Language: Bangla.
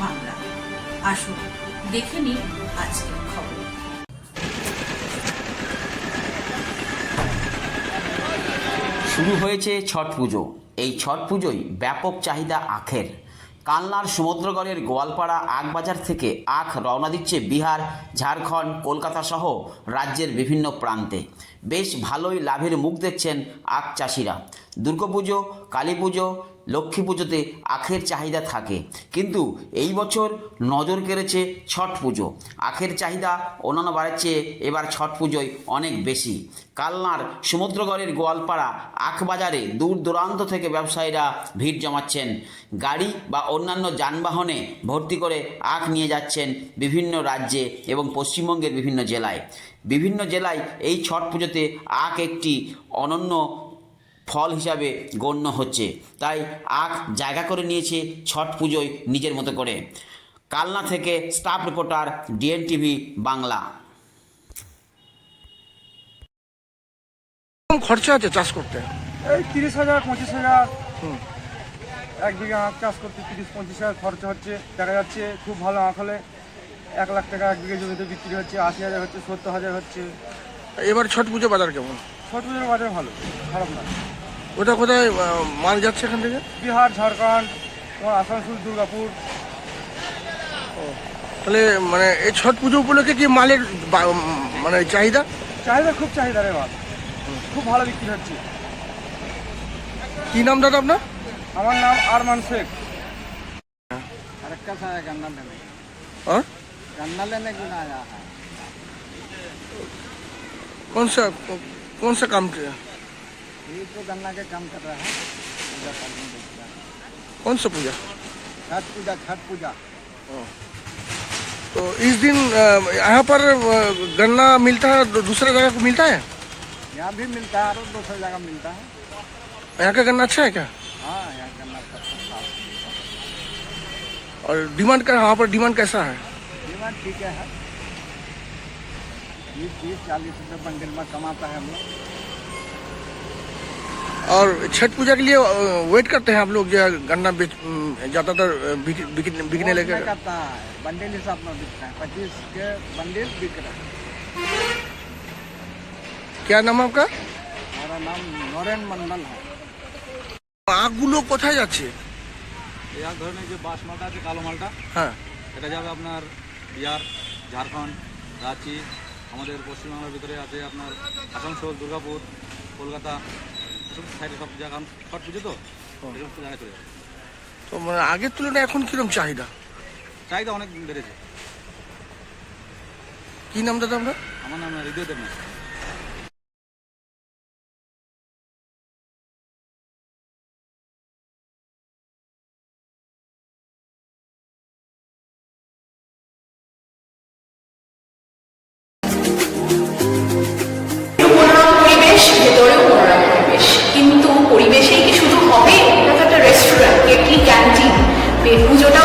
বাংলা। আসুন, দেখে নিন আজকের খবর। শুরু হয়েছে ছট পুজো। এই ছট পুজোয় ব্যাপক চাহিদা আখের। কালনার সমুদ্রগড়ের গোয়ালপাড়া আখবাজার থেকে আখ রওনা দিচ্ছে বিহার, ঝাড়খণ্ড, কলকাতা সহ রাজ্যের বিভিন্ন প্রান্তে। বেশ ভালোই লাভের মুখ দেখছেন আখ চাষিরা। দুর্গাপুজো কালী পুজো, লক্ষ্মী পুজোতে আখের চাহিদা থাকে। কিন্তু এই বছর নজর কেড়েছে ছট পুজো। আখের চাহিদা অন্যান্য বারের চেয়ে এবার ছট পুজোয় অনেক বেশি। কালনার সমুদ্রগড়ের গোয়ালপাড়া আখ বাজারে দূর দূরান্ত থেকে ব্যবসায়ীরা ভিড় জমাচ্ছেন। গাড়ি বা অন্যান্য যানবাহনে ভর্তি করে আখ নিয়ে যাচ্ছেন বিভিন্ন রাজ্যে এবং পশ্চিমবঙ্গের বিভিন্ন জেলায়। বিভিন্ন জেলায় এই ছট পুজোতে আখ একটি অনন্য ফল হিসাবে গণ্য হচ্ছে। তাই আখ জায়গা করে নিয়েছে ছট পুজোয় নিজের মতো করে। কালনা থেকে staff reporter DN TV Bangla খরচা আছে চাষ করতে? এই তিরিশ হাজার পঁচিশ হাজার। এক বিঘা আখ চাষ করতে তিরিশ পঁচিশ হাজার খরচা হচ্ছে। দেখা যাচ্ছে খুব ভালো আখ হলে এক লাখ টাকা এক বিঘা জমিতে বিক্রি হচ্ছে আশি হাজার হচ্ছে সত্তর হাজার হচ্ছে। এবার ছট পুজো বাজার কেমন? ছট পুজোর বাজার ভালো খারাপ না। ওটা কোথায় মাল যাচ্ছে এখান থেকে? বিহার ঝাড়খণ্ড তোমার আসানসোল দুর্গাপুর। তাহলে মানে এই ছট পুজো উপলক্ষে কি মালের মানে চাহিদা? চাহিদা খুব চাহিদা রে মাল। খুব ভালো বিক্রি হচ্ছে। কি নাম দাদা আপনার? আমার নাম আরমান শেখ। কোন কোন কাম ये तो गन्ना के काम कर रहा है। पूजा पाठ देख रहा है। कौन सा पूजा? छठ पूजा छठ पूजा। तो इस दिन यहाँ पर गन्ना मिलता है दूसरे जगह को मिलता है? यहाँ भी मिलता है और दूसरी जगह मिलता है। यहाँ का गन्ना अच्छा है क्या? हाँ यहाँ गन्ना सस्ता और डिमांड का यहाँ पर डिमांड कैसा है? डिमांड ठीक है बीस तीस चालीस रुपये बंडल में कमाता है हम लोग। और छठ पूजा के लिए अ, वेट करते हैं आप लोग जो है गन्ना बेच अम, ज्यादातर अ, बिक- बिक- बिकने वो लगे उसमें करता है बंडल हिसाब में बिकता है पच्चीस के बंडल बिक रहा है क्या नाम है आपका हमारा नाम नरेन मंडल है আখগুলো কোথায় যাচ্ছে এক ধরনের যে বাস মালটা আছে কালো মালটা হ্যাঁ এটা যাবে আপনার বিহার ঝাড়খণ্ড রাঁচি আমাদের পশ্চিমবাংলার ভিতরে আছে আপনার আসানসোল দুর্গাপুর কলকাতা সব সাইডে সব জায়গা ছট পুজো তো? এই জায়গায় চলে যাবে তো মানে আগের তুলনায় এখন কিরম চাহিদা? চাহিদা অনেক বেড়েছে। কি নাম দাদা আমরা আমার নাম হৃদয় দেবনাথ। কিন্তু পরিবেশেই